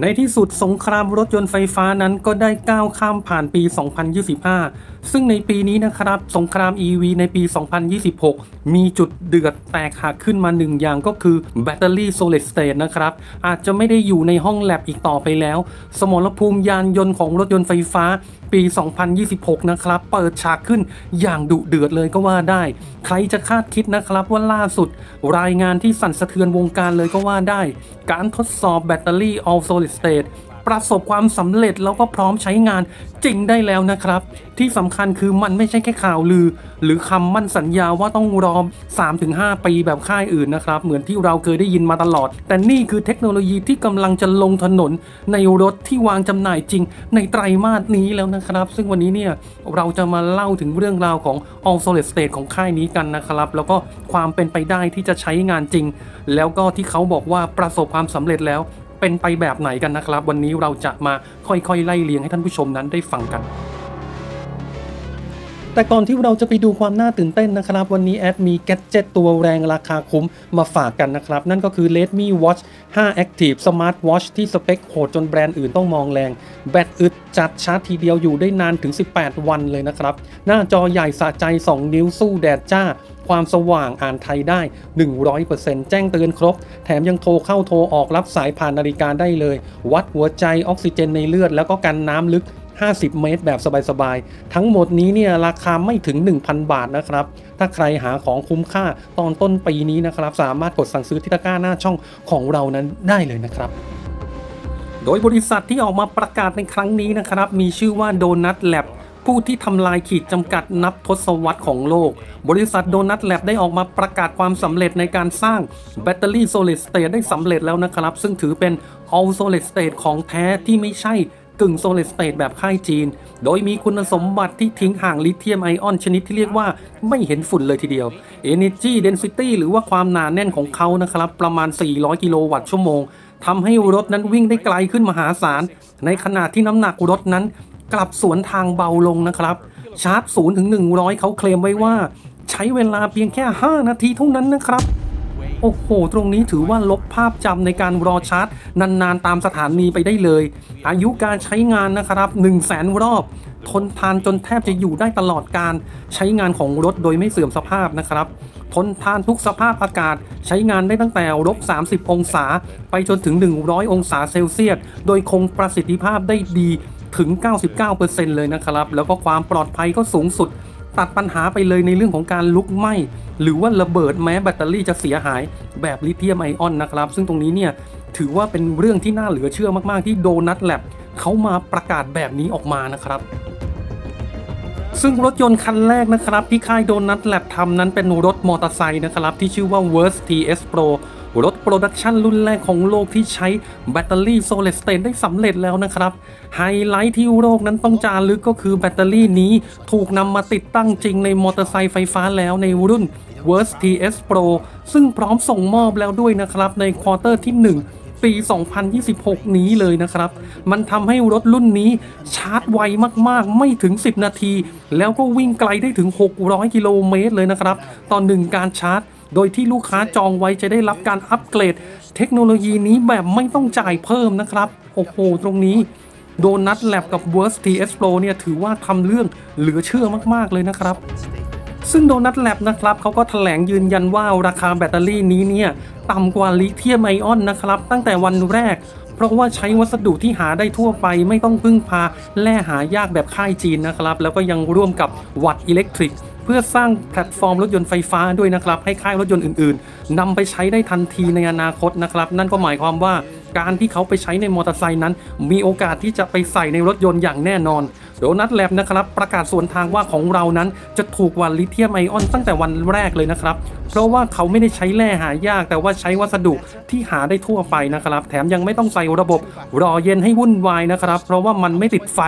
ในที่สุดสงครามรถยนต์ไฟฟ้านั้นก็ได้ก้าวข้ามผ่านปี 2025 ซึ่งในปีนี้นะครับสงคราม EV ในปี 2026 มีจุดเดือดแตกหักขึ้นมาหนึ่งอย่างก็คือแบตเตอรี่ solid state นะครับ อาจจะไม่ได้อยู่ในห้องแลบอีกต่อไปแล้ว สมรภูมิยานยนต์ของรถยนต์ไฟฟ้าปี 2026 นะครับ เปิดฉากขึ้นอย่างดุเดือดเลยก็ว่าได้ ใครจะคาดคิดนะครับว่าล่าสุด รายงานที่สั่นสะเทือนวงการเลยก็ว่าได้ การทดสอบแบตเตอรี่ all solid state ประสบความสำเร็จแล้วก็พร้อมใช้งานจริงได้แล้วนะครับ ที่สำคัญคือมันไม่ใช่แค่ข่าวลือ หรือคำมั่นสัญญาว่าต้องรอ 3-5 ปีแบบค่ายอื่นนะครับ เหมือนที่เราเคยได้ยินมาตลอด แต่นี่คือเทคโนโลยีที่กำลังจะลงถนน ในรถที่วางจำหน่ายจริง ในไตรมาสนี้แล้วนะครับ ซึ่งวันนี้เนี่ยเราจะมาเล่าถึงเรื่องราวของ All Solid State ของค่ายนี้กันนะครับ แล้วก็ความเป็นไปได้ที่จะใช้งานจริง แล้วก็ที่เขาบอกว่าประสบความสำเร็จแล้ว เป็นไปแบบไหนกันนะครับ วันนี้เราจะมาค่อยๆไล่เลียงให้ท่านผู้ชมนั้นได้ฟังกัน แต่ก่อนที่เราจะไปดูความน่าตื่นเต้นนะครับ วันนี้แอดมีแกดเจ็ตตัวแรงราคาคุ้มมาฝากกันนะครับ นั่นก็คือ Redmi Watch 5 Active Smart Watch ที่สเปคโหดจนแบรนด์อื่นต้องมองแรง แบตอึดจัดชาร์จทีเดียวอยู่ได้นานถึง 18 วันเลยนะครับ หน้าจอใหญ่สะใจ 2 นิ้วสู้แดดจ้า ความสว่างอ่านไทยได้ 100%แจ้งเตือนครบ แถมยังโทรเข้าโทรออกรับสายผ่านนาฬิกาได้เลย วัดหัวใจออกซิเจนในเลือด แล้วก็กันน้ำลึก 50 เมตรแบบสบายๆ ทั้งหมดนี้เนี่ยราคาไม่ถึง 1,000 บาทนะครับ ถ้าใครหาของคุ้มค่าตอนต้นปีนี้นะครับ สามารถกดสั่งซื้อที่ตะกร้าหน้าช่องของเรานั้นได้เลยนะครับโดยบริษัทที่ออกมาประกาศในครั้งนี้นะครับ มีชื่อว่าโดนัทแลบ ผู้ที่ทำลายขีดจำกัดนับทศวรรษของโลก บริษัทโดนัทแลบได้ออกมาประกาศความสำเร็จในการสร้างแบตเตอรี่โซลิดสเตทได้สำเร็จแล้วนะครับ ซึ่งถือเป็น all solid state ของแท้ที่ไม่ใช่กึ่งโซลิดสเตทแบบค่ายจีน โดยมีคุณสมบัติที่ทิ้งห่างลิเธียมไอออนชนิดที่เรียกว่าไม่เห็นฝุ่นเลยทีเดียว Energy Density หรือว่าความหนาแน่นของเขานะครับ ประมาณ 400 กิโลวัตต์ชั่วโมงทำให้รถนั้นวิ่งได้ไกลขึ้นมหาศาล ในขณะที่น้ำหนักรถนั้น กลับสวนทางเบาลงนะครับ ชาร์จ0ถึง 100 เขาเคลมไว้ว่า ใช้เวลาเพียงแค่ 5 นาทีเท่านั้นนะครับ โอ้โห ตรงนี้ถือว่าลบภาพจำในการรอชาร์จ นาน ๆ ตามสถานีไปได้เลย อายุการใช้งานนะครับ1 0 0 0 0แสนรอบ ทนทานจนแทบจะอยู่ได้ตลอดการใช้งานของรถโดยไม่เสื่อมสภาพนะครับทนทานทุกสภาพอากาศใช้งานได้ตั้งแต่ลบ 30 องศา ไปจนถึง 100 องศาเซลเซียส โดยคงประสิทธิภาพได้ดี ถึง 99%เลยนะครับ แล้วก็ความปลอดภัยก็สูงสุด ตัดปัญหาไปเลยในเรื่องของการลุกไหม้หรือว่าระเบิดแม้แบตเตอรี่จะเสียหายแบบลิเธียมไอออนนะครับ ซึ่งตรงนี้เนี่ยถือว่าเป็นเรื่องที่น่าเหลือเชื่อมาก ๆ ที่โดนัทแลบเขามาประกาศแบบนี้ออกมานะครับซึ่งรถยนต์คันแรกนะครับ ที่ค่ายโดนัทแลบทำนั้นเป็นรถมอเตอร์ไซค์นะครับ ที่ชื่อว่า w o r s TS Pro รถโปรดักชันรุ่นแรกของโลกที่ใช้แบตเตอรี่โซลิดสเตทได้สำเร็จแล้วนะครับ ไฮไลท์ที่โลกนั้นต้องจารึกก็คือแบตเตอรี่นี้ถูกนำมาติดตั้งจริงในมอเตอร์ไซค์ไฟฟ้าแล้วในรุ่น w o r s TS Pro ซึ่งพร้อมส่งมอบแล้วด้วยนะครับในควอเตอร์ที่ 1ปี 2026 นี้เลยนะครับ มันทำให้รถรุ่นนี้ชาร์จไวมากๆ ไม่ถึง 10 นาที แล้วก็วิ่งไกลได้ถึง 600 กิโลเมตรเลยนะครับต่อหนึ่งการชาร์จ โดยที่ลูกค้าจองไว้จะได้รับการอัปเกรด เทคโนโลยีนี้แบบไม่ต้องจ่ายเพิ่มนะครับ โอ้โห ตรงนี้โดนัทแลบกับ w o r s TS Pro เนี่ยถือว่าทำเรื่องเหลือเชื่อมาก ๆ เลยนะครับ ซึ่งโดนัทแลบนะครับเขาก็แถลงยืนยันว่าราคาแบตเตอรี่นี้เนี่ยต่ำกว่าลิเธียมไอออนนะครับ ตั้งแต่วันแรก เพราะว่าใช้วัสดุที่หาได้ทั่วไปไม่ต้องพึ่งพา แล่หายากแบบค่ายจีนนะครับ แล้วก็ยังร่วมกับวัตอิเล็กทริก พื่อสร้างแพลตฟอร์มรถยนต์ไฟฟ้าด้วยนะครับให้ค่ายรถยนต์อื่นๆนำไปใช้ได้ทันทีในอนาคตนะครับนั่นก็หมายความว่าการที่เขาไปใช้ในมอเตอร์ไซค์นั้น มีโอกาสที่จะไปใส่ในรถยนต์อย่างแน่นอน โดนัทแลบนะครับ ประกาศส่วนทางว่าของเรานั้นจะถูกกว่าลิเธียมไอออนตั้งแต่วันแรกเลยนะครับ เพราะว่าเขาไม่ได้ใช้แร่หายาก แต่ว่าใช้วัสดุที่หาได้ทั่วไปนะครับ แถมยังไม่ต้องใส่ระบบรอเย็นให้วุ่นวายนะครับ เพราะว่ามันไม่ติดไฟ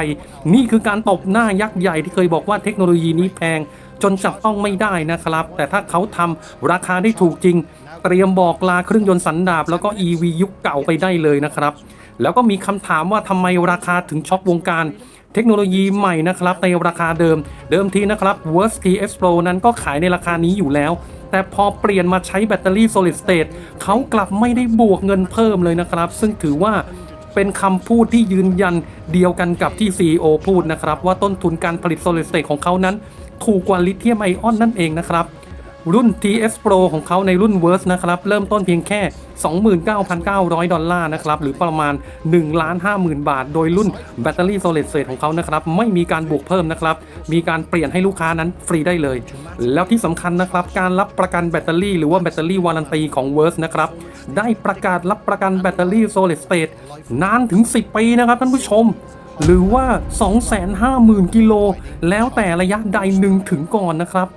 นี่คือการตบหน้ายักษ์ใหญ่ที่เคยบอกว่าเทคโนโลยีนี้แพง จนจับต้องไม่ได้นะครับ แต่ถ้าเขาทำราคาได้ถูกจริง เตรียมบอกลาเครื่องยนต์สันดาปแล้วก็ EV ยุคเก่าไปได้เลยนะครับ แล้วก็มีคำถามว่าทำไมราคาถึงช็อกวงการเทคโนโลยีใหม่นะครับในราคาเดิม เดิมทีนะครับ w o r s TX Pro นั้นก็ขายในราคานี้อยู่แล้ว แต่พอเปลี่ยนมาใช้แบตเตอรี่ solid state เขากลับไม่ได้บวกเงินเพิ่มเลยนะครับ ซึ่งถือว่าเป็นคำพูดที่ยืนยันเดียวกันกับที่ CEO พูดนะครับ ว่าต้นทุนการผลิตโซลิดสเตทของเขานั้น ถูกกว่าลิเธียมไอออนนั่นเองนะครับ รุ่น TS Pro ของเขาในรุ่น Verse นะครับ เริ่มต้นเพียงแค่ 29,900 ดอลลาร์นะครับ หรือประมาณ 1 ล้าน 50,000 บาท โดยรุ่นแบตเตอรี่ Solid State ของเขานะครับ ไม่มีการบวกเพิ่มนะครับ มีการเปลี่ยนให้ลูกค้านั้นฟรีได้เลย แล้วที่สำคัญนะครับ การรับประกันแบตเตอรี่หรือว่าแบตเตอรี่วารันตีของ Verse นะครับ ได้ประกาศรับประกันแบตเตอรี่ Solid State นานถึง 10 ปีนะครับท่านผู้ชม หรือว่า 250,000 กิโล แล้วแต่ระยะใดหนึ่งถึงก่อนนะครับ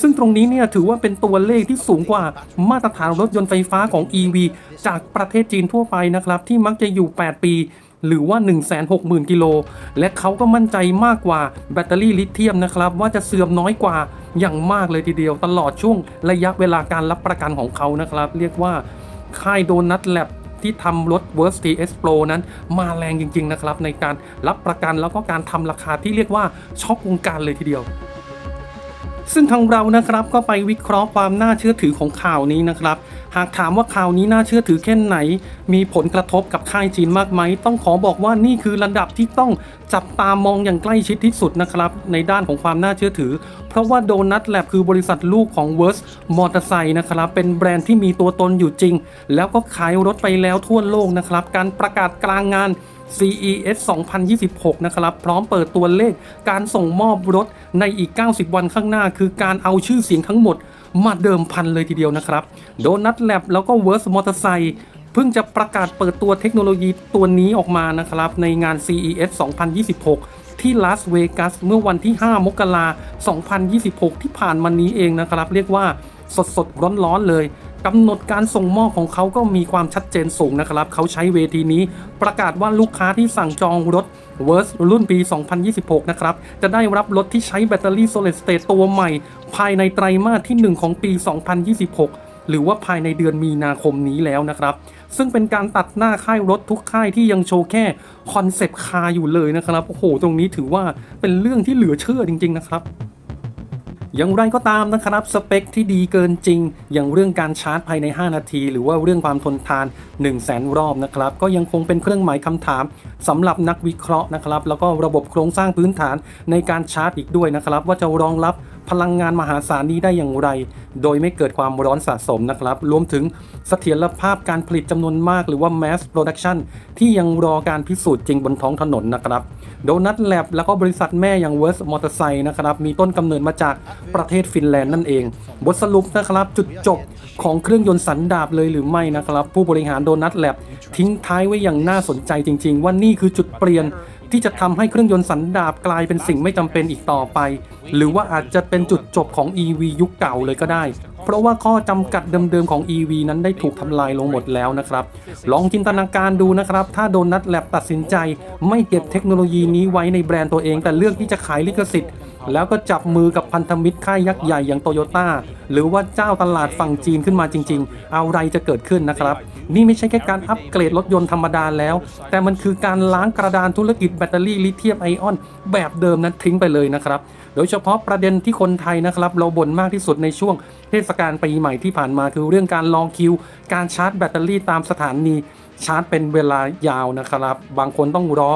ซึ่งตรงนี้เนี่ยถือว่าเป็นตัวเลขที่สูงกว่ามาตรฐานรถยนต์ไฟฟ้าของ EV จากประเทศจีนทั่วไปนะครับ ที่มักจะอยู่ 8 ปี หรือว่า 160,000 กิโล และเขาก็มั่นใจมากกว่าแบตเตอรี่ลิเธียมนะครับ ว่าจะเสื่อมน้อยกว่าอย่างมากเลยทีเดียว ตลอดช่วงระยะเวลาการรับประกันของเขานะครับ เรียกว่าค่ายโดนัทแลบ ที่ทำรถ v e r s t S Pro นั้นมาแรงจริง ๆ นะครับ ในการรับประกันแล้วก็การทำราคาที่เรียกว่าช็อกวงการเลยทีเดียว ซึ่งทางเรานะครับก็ไปวิเคราะห์ความน่าเชื่อถือของข่าวนี้นะครับ หากถามว่าข่าวนี้น่าเชื่อถือแค่ไหน มีผลกระทบกับค่ายจีนมากไหม ต้องขอบอกว่านี่คือระดับที่ต้องจับตามองอย่างใกล้ชิดที่สุดนะครับ ในด้านของความน่าเชื่อถือ เพราะว่าโดนัทแลบคือบริษัทลูกของ w o r s มอเตอร์ไซค์นะครับเป็นแบรนด์ที่มีตัวตนอยู่จริง แล้วก็ขายรถไปแล้วทั่วโลกนะครับการประกาศกลางงาน CES 2026 นะครับ พร้อมเปิดตัวเลขการส่งมอบรถในอีก 90 วันข้างหน้า คือการเอาชื่อเสียงทั้งหมดมาเดิมพันเลยทีเดียวนะครับ โดนัทแลบแล้วก็ w o r s มอเตอร์ไซค์เพิ่งจะประกาศเปิดตัวเทคโนโลยีตัวนี้ออกมานะครับ ในงาน CES 2026ที่ลาสเวกัสเมื่อวันที่ 5 มกราคม 2026 ที่ผ่านมานี้เองนะครับ เรียกว่าสดสดๆร้อนๆเลย กำหนดการส่งมอบของเขาก็มีความชัดเจนสูงนะครับ เขาใช้เวทีนี้ประกาศว่าลูกค้าที่สั่งจองรถ v e r s รุ่นปี 2026 นะครับ จะได้รับรถที่ใช้แบตเตอรี่ Solid State ตัวใหม่ ภายในไตรมาสที่ 1 ของปี 2026 หรือว่าภายในเดือนมีนาคมนี้แล้วนะครับ ซึ่งเป็นการตัดหน้าค่ายรถทุกค่ายที่ยังโชว์แค่คอนเซปต์คาร์อยู่เลยนะครับ โอ้โห ตรงนี้ถือว่าเป็นเรื่องที่เหลือเชื่อจริง ๆ นะครับ อย่างไรก็ตามนะครับสเปคที่ดีเกินจริง อย่างเรื่องการชาร์จภายใน 5 นาที หรือว่าเรื่องความทนทาน 1 0 0 0 0แสนรอบนะครับก็ยังคงเป็นเครื่องหมายคำถามสำหรับนักวิเคราะห์นะครับแล้วก็ระบบโครงสร้างพื้นฐานในการชาร์จอีกด้วยนะครับว่าจะรองรับ พลังงานมหาศาลนี้ได้อย่างไร โดยไม่เกิดความร้อนสะสมนะครับ รวมถึงเสถียรภาพการผลิตจำนวนมากหรือว่า mass production ที่ยังรอการพิสูจน์จริงบนท้องถนนนะครับ โดนัทแลบแล้วก็บริษัทแม่อย่าง w o r s มอเตอร์ไซค์นะครับ มีต้นกำเนิดมาจากประเทศฟินแลนด์นั่นเอง บทสรุปนะครับจุดจบของเครื่องยนต์สันดาปเลยหรือไม่นะครับ ผู้บริหารโดนัทแลบทิ้งท้ายไว้อย่างน่าสนใจจริง ๆ ว่านี่คือจุดเปลี่ยน ที่จะทำให้เครื่องยนต์สันดาปกลายเป็นสิ่งไม่จำเป็นอีกต่อไป หรือว่าอาจจะเป็นจุดจบของ EV ยุคเก่าเลยก็ได้ เพราะว่าข้อจำกัดเดิมๆของ EV นั้นได้ถูกทำลายลงหมดแล้วนะครับ ลองจินตนาการดูนะครับ ถ้าโดนัทแลบตัดสินใจ ไม่เก็บเทคโนโลยีนี้ไว้ในแบรนด์ตัวเอง แต่เลือกที่จะขายลิขสิทธิ์ แล้วก็จับมือกับพันธมิตรค่ายยักษ์ใหญ่อย่างโตโยต้าหรือว่าเจ้าตลาดฝั่งจีนขึ้นมาจริง ๆ เอะไรจะเกิดขึ้นนะครับ นี่ไม่ใช่แค่การอัปเกรดรถยนต์ธรรมดาแล้ว แต่มันคือการล้างกระดานธุรกิจแบตเตอรี่ลิเธียมไอออน แบบเดิมนั้นทิ้งไปเลยนะครับโดยเฉพาะประเด็นที่คนไทยนะครับ เราบ่นมากที่สุดในช่วงเทศกาลปีใหม่ที่ผ่านมาคือเรื่องการลองคิว การชาร์จแบตเตอรี่ตามสถานี ชาร์จเป็นเวลายาวนะครับ บางคนต้องรอ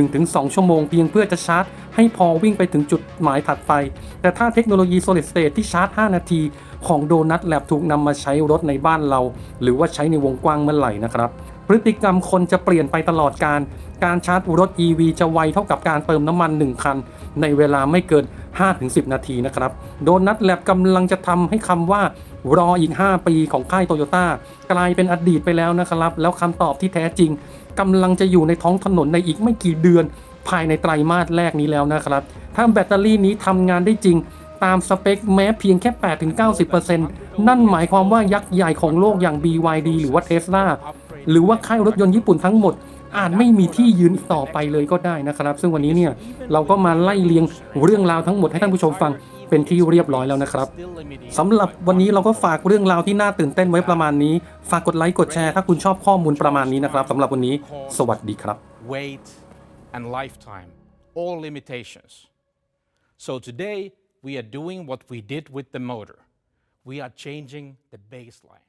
1-2 ชั่วโมงเพียงเพื่อจะชาร์จ ให้พอวิ่งไปถึงจุดหมายถัดไป แต่ถ้าเทคโนโลยี Solid State ที่ชาร์จ 5 นาที ของโดนัทแลบถูกนำมาใช้รถในบ้านเรา หรือว่าใช้ในวงกว้างเมื่อไหร่นะครับ พฤติกรรมคนจะเปลี่ยนไปตลอดการ การชาร์จรถ EV จะไวเท่ากับการเติมน้ำมัน 1 คัน ในเวลาไม่เกิน 5-10 นาทีนะครับ โดนัทแลบกำลังจะทำให้คำว่ารออีก 5 ปีของค่ายโตโยต้ากลายเป็นอดีตไปแล้วนะครับ แล้วคำตอบที่แท้จริงกำลังจะอยู่ในท้องถนนในอีกไม่กี่เดือนภายในไตรมาสแรกนี้แล้วนะครับ ถ้าแบตเตอรี่นี้ทำงานได้จริงตามสเปคแม้เพียงแค่ 8-90%นั่นหมายความว่ายักษ์ใหญ่ของโลกอย่าง BYD หรือว่า Tesla หรือว่าค่ายรถยนต์ญี่ปุ่นทั้งหมด อาจไม่มีที่ยืนต่อไปเลยก็ได้นะครับ ซึ่งวันนี้เนี่ยเราก็มาไล่เรียงเรื่องราวทั้งหมดให้ท่านผู้ชมฟังเป็นที่เรียบร้อยแล้วนะครับสำหรับวันนี้เราก็ฝากเรื่องราวที่น่าตื่นเต้นไว้ประมาณนี้ ฝากกดไลค์กดแชร์ถ้าคุณชอบข้อมูลประมาณนี้นะครับสำหรับวันนี้สวัสดีครับ weight, and lifetime, all limitations. So today we are doing what we did with the motor. We are changing the baseline.